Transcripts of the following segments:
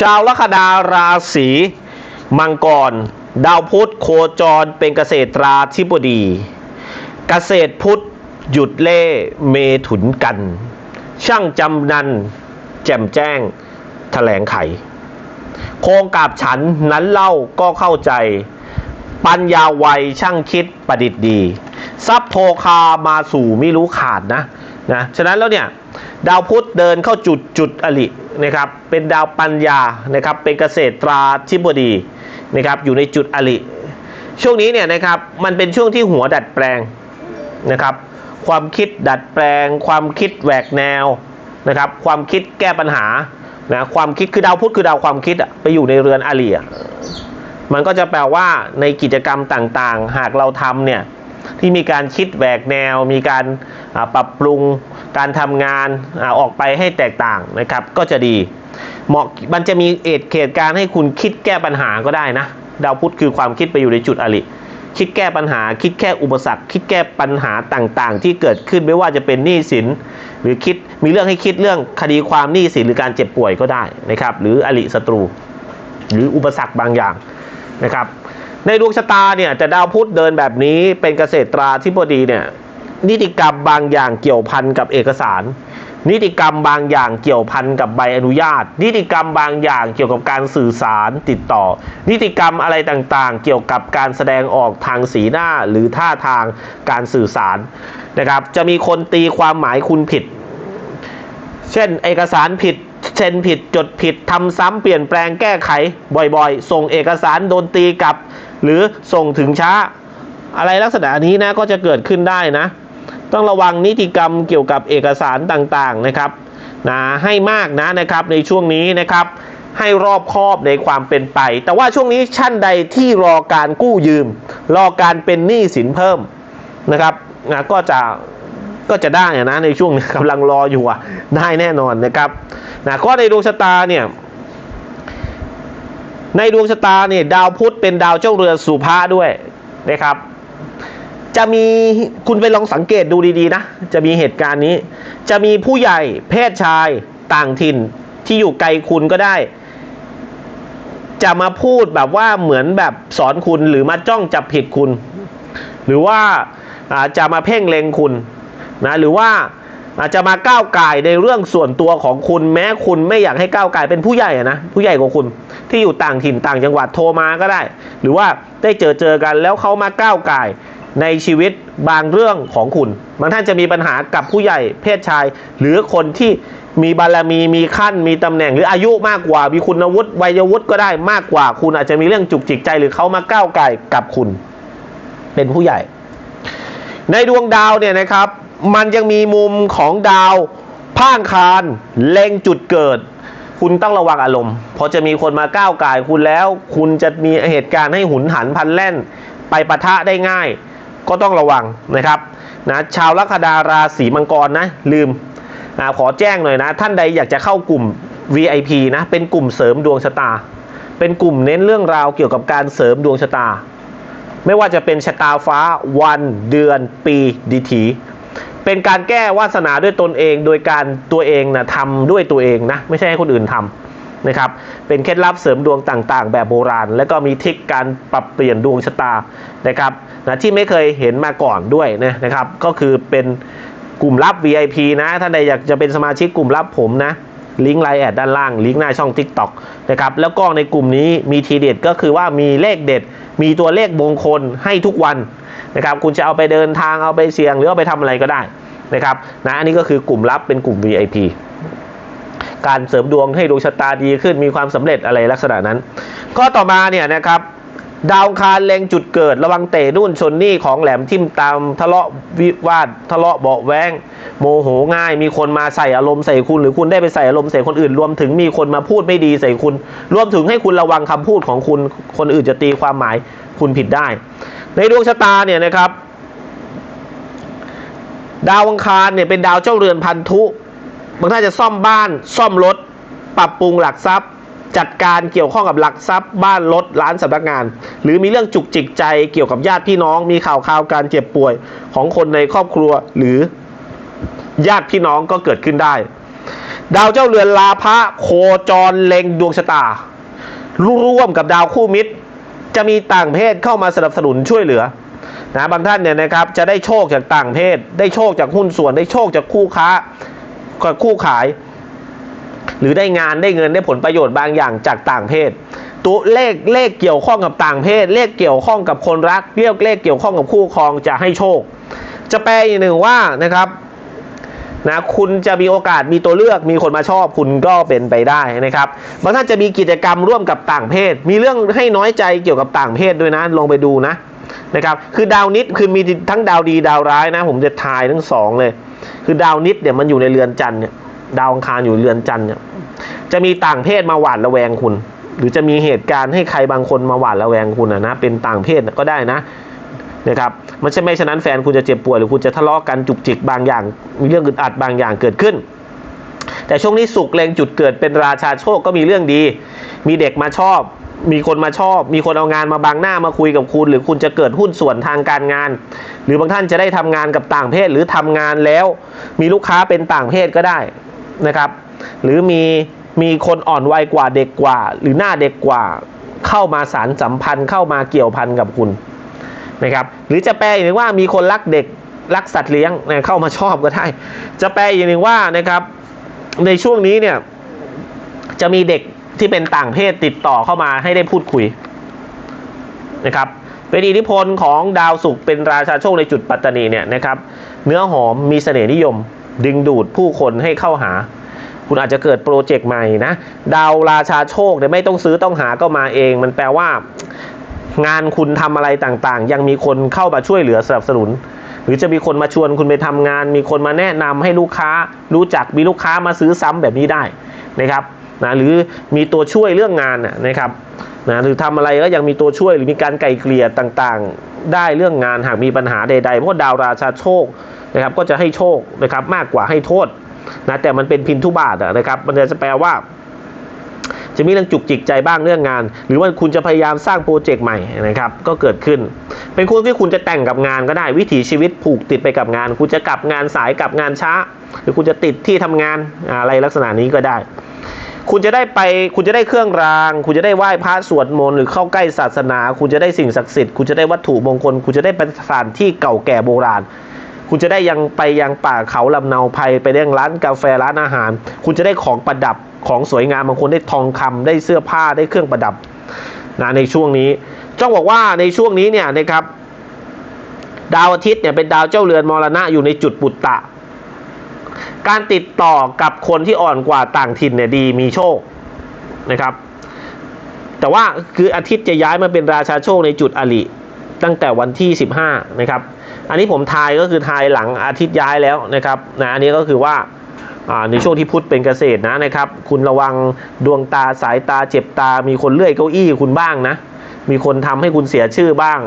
ชาวลัคนาราศีมังกร ดาวพุธโคจรเป็นเกษตราธิบดี เกษตรพุธหยุดเล่เมถุนกัน ช่างจำนัน แจ่มแจ้งแถลงไข โครงกาบฉันนั้นเล่าก็เข้าใจ ปัญญาไวยช่างคิดประดิษฐ์ดี ทรัพย์โทคามาสู่ไม่รู้ขาดนะนะ ฉะนั้นแล้วเนี่ย ดาวพุธเดินเข้าจุดจุดอลิ นะครับเป็นดาวปัญญานะครับเป็นเกษตรตราธิบดีนะครับอยู่ในจุดอลิ ช่วงนี้เนี่ยนะครับมันเป็นช่วงที่หัวดัดแปลงนะครับความคิดดัดแปลง ความคิดแหวกแนวนะครับความคิดแก้ปัญหานะความคิดคือดาวพุธคือดาวความคิดอะไปอยู่ในเรือนอลิมันก็จะแปลว่าในกิจกรรมต่างๆ หากเราทำเนี่ยที่มีการคิดแหวกแนว มีการปรับปรุง การทำงานออกไปให้แตกต่างนะครับก็จะดี เหมาะมันจะมีเหตุเหตุการให้คุณคิดแก้ปัญหาก็ได้นะ ดาวพุธคือความคิดไปอยู่ในจุดอริคิดแก้ปัญหา คิดแก้อุปสรรค คิดแก้ปัญหาต่างๆ ที่เกิดขึ้นไม่ว่าจะเป็นหนี้สิน หรือคิดมีเรื่องให้คิดเรื่องคดีความหนี้สินหรือการเจ็บป่วยก็ได้นะครับ หรืออริศัตรู หรืออุปสรรคบางอย่างนะครับ ในดวงชะตาเนี่ยจะดาวพุธเดินแบบนี้เป็นเกษตราธิบดีเนี่ย นิติกรรมบางอย่างเกี่ยวพันกับเอกสาร นิติกรรมบางอย่างเกี่ยวพันกับใบอนุญาต นิติกรรมบางอย่างเกี่ยวกับการสื่อสารติดต่อ นิติกรรมอะไรต่างๆ เกี่ยวกับการแสดงออกทางสีหน้าหรือท่าทางการสื่อสารนะครับ จะมีคนตีความหมายคุณผิด เช่น เอกสารผิดเซ็นผิดจดผิดทำซ้ำเปลี่ยนแปลงแก้ไขบ่อยๆ ส่งเอกสารโดนตีกลับ หรือส่งถึงช้า อะไรลักษณะนี้นะก็จะเกิดขึ้นได้นะ ต้องระวังนิติกรรมเกี่ยวกับเอกสารต่างๆนะครับนะให้มากนะนะครับในช่วงนี้นะครับ ให้รอบคอบในความเป็นไป แต่ว่าช่วงนี้ชั้นใดที่รอการกู้ยืม รอการเป็นหนี้สินเพิ่มนะครับนะก็จะก็จะได้นะในช่วงนี้กำลังรออยู่อะได้แน่นอนนะครับนะก็ในดวงชะตาเนี่ยในดวงชะตาเนี่ยดาวพุธเป็นดาวเจ้าเรือสุภาด้วยนะครับ จะมีคุณไปลองสังเกตดูดีๆนะ จะมีเหตุการณ์นี้ จะมีผู้ใหญ่เพศชายต่างถิ่นที่อยู่ไกลคุณก็ได้ จะมาพูดแบบว่าเหมือนแบบสอนคุณหรือมาจ้องจับผิดคุณ หรือว่าอาจะมาเพ่งเล็งคุณนะหรือว่าอาจจะมาก้าวไก่ในเรื่องส่วนตัวของคุณแม้คุณไม่อยากให้ก้าวไก่เป็นผู้ใหญ่อะนะผู้ใหญ่กว่าคุณที่อยู่ต่างถิ่นต่างจังหวัดโทรมาก็ได้ หรือว่าได้เจอเจอกันแล้วเขามาก้าวไก่ ในชีวิตบางเรื่องของคุณ บางท่านจะมีปัญหากับผู้ใหญ่เพศชาย หรือคนที่มีบารมีมีขั้นมีตำแหน่ง หรืออายุมากกว่า มีคุณวุฒิวัยวุฒิก็ได้มากกว่า คุณอาจจะมีเรื่องจุกจิกใจหรือเขามาก้าวไก่กับคุณ เป็นผู้ใหญ่ ในดวงดาวเนี่ยนะครับ มันยังมีมุมของดาวพ่างคารเล็งจุดเกิด คุณต้องระวังอารมณ์พราะจะมีคนมาก้าวไก่คุณแล้ว คุณจะมีเหตุการณ์ให้หุนหันพันแล่น ไปปะทะได้ง่าย ก็ต้องระวังนะครับนะชาวลัคนาราศีมังกรนะลืมนะขอแจ้งหน่อยนะ ท่านใดอยากจะเข้ากลุ่ม VIP นะเป็นกลุ่มเสริมดวงชะตา เป็นกลุ่มเน้นเรื่องราวเกี่ยวกับการเสริมดวงชะตา ไม่ว่าจะเป็นชะตาฟ้าวันเดือนปีดีถีเป็นการแก้วาสนาด้วยตนเองโดยการตัวเองนะทำด้วยตัวเองนะไม่ใช่ให้คนอื่นทำนะครับเป็นเคล็ดลับเสริมดวงต่างๆ แบบโบราณ แล้วก็มีทิคการปรับเปลี่ยนดวงชะตานะครับ นะที่ไม่เคยเห็นมาก่อนด้วยนะนะครับ ก็คือเป็นกลุ่มลับ VIP นะท่านใดอยากจะเป็นสมาชิกกลุ่มลับผมนะลิงก์ไลน์แอดด้านล่าง ลิงก์หน้าช่อง TikTok นะครับแล้วก็ในกลุ่มนี้มีทีเด็ดก็คือว่ามีเลขเด็ด มีตัวเลขมงคลให้ทุกวันนะครับคุณจะเอาไปเดินทางเอาไปเสี่ยงหรือเอาไปทำอะไรก็ได้นะครับนะอันนี้ก็คือกลุ่มลับเป็นกลุ่ม VIP การเสริมดวงให้ดวงชะตาดีขึ้นมีความสำเร็จอะไรลักษณะนั้น ก็ต่อมาเนี่ยนะครับ ดาวคารเล็งจุดเกิดระวังเตะนู่นชนนี่ของแหลมทิ่มตามทะเลาะวิวาททะเลาะเบาแวงโมโหง่ายมีคนมาใส่อารมณ์ใส่คุณ หรือคุณได้ไปใส่อารมณ์ใส่คนอื่น รวมถึงมีคนมาพูดไม่ดีใส่คุณ รวมถึงให้คุณระวังคำพูดของคุณคนอื่นจะตีความหมายคุณผิดได้ ในดวงชะตาเนี่ยนะครับ ดาวอังคารเนี่ยเป็นดาวเจ้าเรือนพันธุบางท่านจะซ่อมบ้านซ่อมรถ ปรับปรุงหลักทรัพย์ จัดการเกี่ยวข้องกับหลักทรัพย์บ้านรถร้านสำนักงาน หรือมีเรื่องจุกจิกใจเกี่ยวกับญาติพี่น้อง มีข่าวข่าวการเจ็บป่วยของคนในครอบครัวหรือญาติพี่น้องก็เกิดขึ้นได้ ดาวเจ้าเรือนลาภะโคจรเล็งดวงชะตาร่วมกับดาวคู่มิตร จะมีต่างเพศเข้ามาสนับสนุนช่วยเหลือนะบางท่านเนี่ยนะครับจะได้โชคจากต่างเพศ ได้โชคจากหุ้นส่วนได้โชคจากคู่ค้ากับคู่ขาย หรือได้งานได้เงินได้ผลประโยชน์บางอย่างจากต่างเพศ ตัวเลขเลขเกี่ยวข้องกับต่างเพศ เลขเกี่ยวข้องกับคนรักเรียกเลขเกี่ยวข้องกับคู่ครองจะให้โชค จะแปลอีกหนึ่งว่านะครับนะคุณจะมีโอกาสมีตัวเลือกมีคนมาชอบคุณก็เป็นไปได้นะครับบางท่านจะมีกิจกรรมร่วมกับต่างเพศ มีเรื่องให้น้อยใจเกี่ยวกับต่างเพศด้วยนะลองไปดูนะนะครับคือดาวนิดคือมีทั้งดาวดีดาวร้ายนะ ผมจะทายทั้งสองเลย คือดาวนิดเนี่ยมันอยู่ในเรือนจันทร์เนี่ย ดาวอังคารอยู่เรือนจันทร์เนี่ยจะมีต่างเพศมาหวาดระแวงคุณ หรือจะมีเหตุการณ์ให้ใครบางคนมาหวาดระแวงคุณนะนะเป็นต่างเพศก็ได้นะนะครับมันใช่ไม่ฉะนั้นแฟนคุณจะเจ็บป่วยหรือคุณจะทะเลาะกันจุกจิกบางอย่าง มีเรื่องอึดอัดบางอย่างเกิดขึ้น แต่ช่วงนี้สุกเลงจุดเกิดเป็นราชาโชคก็มีเรื่องดี มีเด็กมาชอบ มีคนมาชอบ มีคนเอางานมาบังหน้ามาคุยกับคุณ หรือคุณจะเกิดหุ้นส่วนทางการงาน หรือบางท่านจะได้ทำงานกับต่างเพศหรือทำงานแล้ว มีลูกค้าเป็นต่างเพศก็ได้ นะครับ หรือมีมีคนอ่อนวัยกว่าเด็กกว่า หรือหน้าเด็กกว่าเข้ามาสารสัมพันธ์เข้ามาเกี่ยวพันกับคุณนะครับ หรือจะแปลอีกหนึ่งว่ามีคนรักเด็กรักสัตว์เลี้ยงนะเข้ามาชอบก็ได้ จะแปลอีกหนึ่งว่านะครับ ในช่วงนี้เนี่ยจะมีเด็กที่เป็นต่างเพศติดต่อเข้ามาให้ได้พูดคุยนะครับเป็นอิทธิพลของดาวศุกร์เป็นราชาโชคในจุดปัตตานีเนี่ยนะครับ เนื้อหอมมีเสน่ห์นิยม ดึงดูดผู้คนให้เข้าหา คุณอาจจะเกิดโปรเจกต์ใหม่นะ ดาวราชาโชคเนี่ยไม่ต้องซื้อต้องหาก็มาเอง มันแปลว่า งานคุณทำอะไรต่างๆ ยังมีคนเข้ามาช่วยเหลือสนับสนุน หรือจะมีคนมาชวนคุณไปทำงาน มีคนมาแนะนำให้ลูกค้า รู้จักมีลูกค้ามาซื้อซ้ำแบบนี้ได้นะครับนะหรือมีตัวช่วยเรื่องงานนะครับนะหรือทำอะไรก็ยังมีตัวช่วยหรือมีการไกลเกลี่ยต่างๆ ได้เรื่องงานหากมีปัญหาใดๆเพราะดาวราชาโชค นะครับก็จะให้โชคนะครับมากกว่าให้โทษนะแต่มันเป็นพินทุบาทนะครับมันจะแปลว่า จะมีเรื่องจุกจิกใจบ้างเรื่องงาน หรือว่าคุณจะพยายามสร้างโปรเจกต์ใหม่นะครับก็เกิดขึ้น เป็นคุณที่คุณจะแต่งกับงานก็ได้วิถีชีวิตผูกติดไปกับงาน คุณจะกลับงานสายกลับงานช้า หรือคุณจะติดที่ทำงานอะไรลักษณะนี้ก็ได้ คุณจะได้ไปคุณจะได้เครื่องราง คุณจะได้ไหว้พระสวดมนต์หรือเข้าใกล้ศาสนา คุณจะได้สิ่งศักดิ์สิทธิ์คุณจะได้วัตถุมงคล คุณจะได้เป็นสถานที่เก่าแก่โบราณ คุณจะได้ยังไปยังป่าเขาลำเนาภัยไปเรื่องร้านกาแฟร้านอาหาร คุณจะได้ของประดับของสวยงามบางคนได้ทองคำได้เสื้อผ้าได้เครื่องประดับนะในช่วงนี้ต้องบอกว่าในช่วงนี้เนี่ยนะครับ ดาวอาทิตย์เนี่ยเป็นดาวเจ้าเรือนมรณะอยู่ในจุดปุตตะ การติดต่อกับคนที่อ่อนกว่าต่างถิ่นเนี่ยดีมีโชคนะครับ แต่ว่าคืออาทิตย์จะย้ายมาเป็นราชาโชคในจุดอลิตั้งแต่วันที่ 15 นะครับ อันนี้ผมทายก็คือทายหลังอาทิตย์ย้ายแล้วนะครับนะอันนี้ก็คือว่าในช่วงที่พุทธเป็นเกษตรนะนะครับ คุณระวังดวงตาสายตาเจ็บตา มีคนเลื่อยเก้าอี้คุณบ้างนะ มีคนทำให้คุณเสียชื่อบ้าง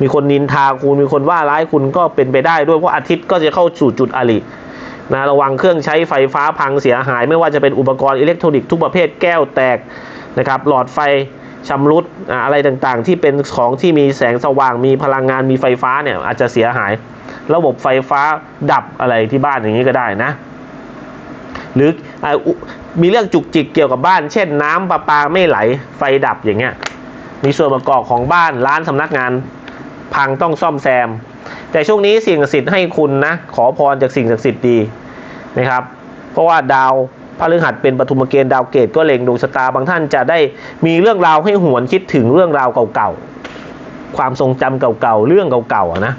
มีคนนินทาคุณมีคนว่าร้ายคุณก็เป็นไปได้ด้วยเพราะอาทิตย์ก็จะเข้าสู่จุดอลินะระวังเครื่องใช้ไฟฟ้าพังเสียหาย ไม่ว่าจะเป็นอุปกรณ์อิเล็กทรอนิกส์ทุกประเภทแก้วแตกนะครับหลอดไฟ ชำรุดอะไรต่างๆ ที่เป็นของที่มีแสงสว่างมีพลังงานมีไฟฟ้าเนี่ยอาจจะเสียหาย ระบบไฟฟ้าดับอะไรที่บ้านอย่างนี้ก็ได้นะ หรืออมีเรื่องจุกจิกเกี่ยวกับบ้าน เช่นน้ำประปาไม่ไหลไฟดับอย่างเงี้ยมีส่วนประกอบของบ้านร้านสำนักงาน พังต้องซ่อมแซม แต่ช่วงนี้สิ่งศักดิ์สิทธิ์ให้คุณนะ ขอพรจากสิ่งศักดิ์สิทธิ์ดีนะครับ เพราะว่าดาว พฤหัสเป็นปฐุมเกณฑ์ดาวเกตก็เล็งดวงชะตาบางท่านจะได้มีเรื่องราวให้หวนคิดถึงเรื่องราวเก่าๆ ความทรงจำเก่าๆ เรื่องเก่าๆนะ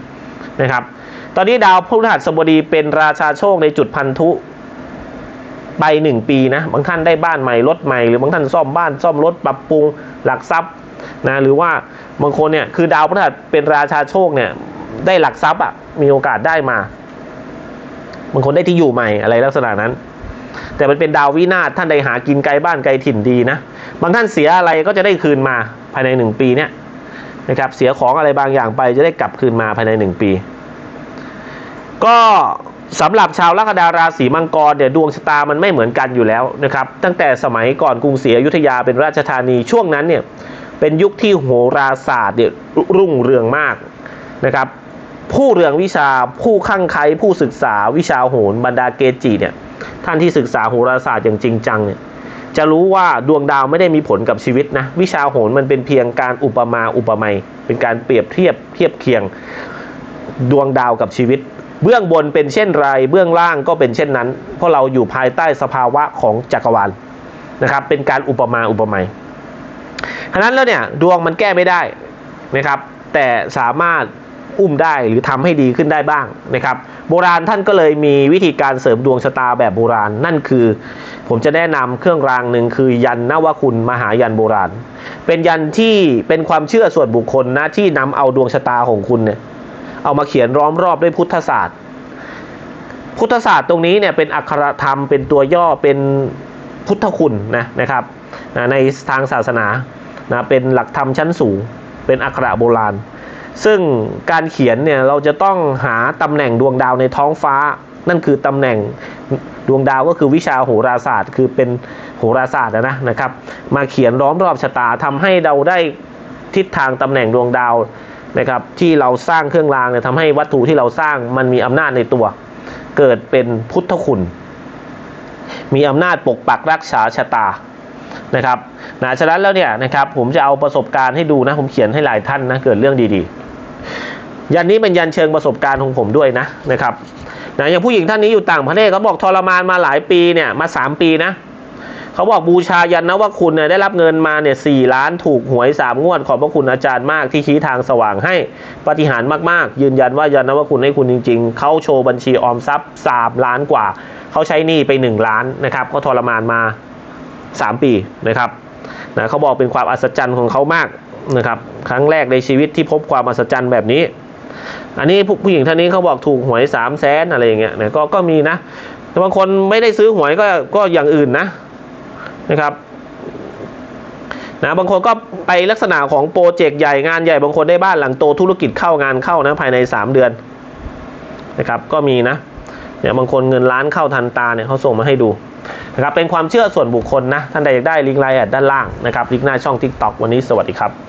นะครับ ตอนนี้ดาวพฤหัสบดีเป็นราชาโชคในจุดพันธุไปหนึ่งปีนะบางท่านได้บ้านใหม่รถใหม่หรือบางท่านซ่อมบ้านซ่อมรถปรับปรุงหลักทรัพย์นะหรือว่าบางคนเนี่ยคือดาวพฤหัสเป็นราชาโชคเนี่ยได้หลักทรัพย์อะมีโอกาสได้มาบางคนได้ที่อยู่ใหม่อะไรลักษณะนั้น แต่มันเป็นดาววินาศท่านใดหากินไกลบ้านไกลถิ่นดีนะ บางท่านเสียอะไรก็จะได้คืนมาภายในหนึ่งปีเนี่ยนะครับเสียของอะไรบางอย่างไปจะได้กลับคืนมาภายในหนึ่งปี ก็สำหรับชาวลัคนาราศีมังกรเนี่ยดวงชะตามันไม่เหมือนกันอยู่แล้วนะครับตั้งแต่สมัยก่อนกรุงศรีอยุธยาเป็นราชธานีช่วงนั้นเนี่ยเป็นยุคที่โหราศาสตร์เนี่ยรุ่งเรืองมากนะครับผู้เรืองวิชาผู้ข้างไคผู้ศึกษาวิชาโหรบรรดาเกจิเนี่ย ท่านที่ศึกษาโหราศาสตร์อย่างจริงจังเนี่ยจะรู้ว่าดวงดาวไม่ได้มีผลกับชีวิตนะ วิชาโหรมันเป็นเพียงการอุปมาอุปไมยเป็นการเปรียบเทียบเทียบเคียงดวงดาวกับชีวิต เบื้องบนเป็นเช่นไร เบื้องล่างก็เป็นเช่นนั้น เพราะเราอยู่ภายใต้สภาวะของจักรวาลนะครับ เป็นการอุปมาอุปไมยฉะนั้นแล้วเนี่ยดวงมันแก้ไม่ได้นะครับ แต่สามารถ อุ้มได้หรือทำให้ดีขึ้นได้บ้างนะครับโบราณท่านก็เลยมีวิธีการเสริมดวงชะตาแบบโบราณ นั่นคือ ผมจะแนะนำเครื่องรางหนึ่งคือยันนวคุณมหายันโบราณ เป็นยันที่เป็นความเชื่อส่วนบุคคลนะที่นำเอาดวงชะตาของคุณเนี่ยเอามาเขียนล้อมรอบด้วยพุทธศาสตร์ พุทธศาสตร์ตรงนี้เนี่ยเป็นอักขรธรรมเป็นตัวย่อเป็นพุทธคุณนะนะครับในทางศาสนานะเป็นหลักธรรมชั้นสูง เป็นอักขระโบราณ ซึ่งการเขียนเนี่ยเราจะต้องหาตำแหน่งดวงดาวในท้องฟ้า นั่นคือตำแหน่งดวงดาวก็คือวิชาโหราศาสตร์ คือเป็นโหราศาสตร์นะนะครับ มาเขียนล้อมรอบชะตาทำให้เราได้ทิศทางตำแหน่งดวงดาวนะครับ ที่เราสร้างเครื่องรางเนี่ยทำให้วัตถุที่เราสร้างมันมีอำนาจในตัว เกิดเป็นพุทธคุณ มีอำนาจปกปักรักษาชะตานะครับนะฉะนั้นแล้วเนี่ยนะครับผมจะเอาประสบการณ์ให้ดูนะผมเขียนให้หลายท่านนะเกิดเรื่องดีๆ ยันนี้เป็นยันเชิงประสบการณ์ของผมด้วยนะนะครับนะอย่างผู้หญิงท่านนี้อยู่ต่างประเทศเขาบอกทรมานมาหลายปีเนี่ยมาสามปีนะเขาบอกบูชายันนะว่าคุณเนี่ยได้รับเงินมาเนี่ยสี่ล้านถูกหวยสามงวดขอบพระคุณอาจารย์มากที่ชี้ทางสว่างให้ปฏิหารมากๆ ยืนยันว่ายันนะว่าคุณให้คุณจริง ๆเขาโชว์บัญชีออมทรัพย์สามล้านกว่าเขาใช้หนี้ไปหนึ่งล้านนะครับเขาทรมานมาสามปีนะครับนะเขาบอกเป็นความอัศจรรย์ของเขามากนะครับครั้งแรกในชีวิตที่พบความอัศจรรย์แบบนี้ อันนี้ผู้ผู้หญิงท่านนี้เขาบอกถูกหวยสามแสนอะไรอย่างเงี้ยนะก็ก็มีนะแต่บางคนไม่ได้ซื้อหวยก็ก็อย่างอื่นนะนะครับนะบางคนก็ไปลักษณะของโปรเจกต์ใหญ่งานใหญ่บางคนได้บ้านหลังโตธุรกิจเข้างานเข้านะภายใน 3 เดือนนะครับก็มีนะเนี่ยบางคนเงินล้านเข้าทันตาเนี่ยเขาส่งมาให้ดูนะครับเป็นความเชื่อส่วนบุคคลนะท่านใดอยากได้ลิงก์ไลน์แอดด้านล่างนะครับลิงก์หน้าช่อง TikTok วันนี้สวัสดีครับ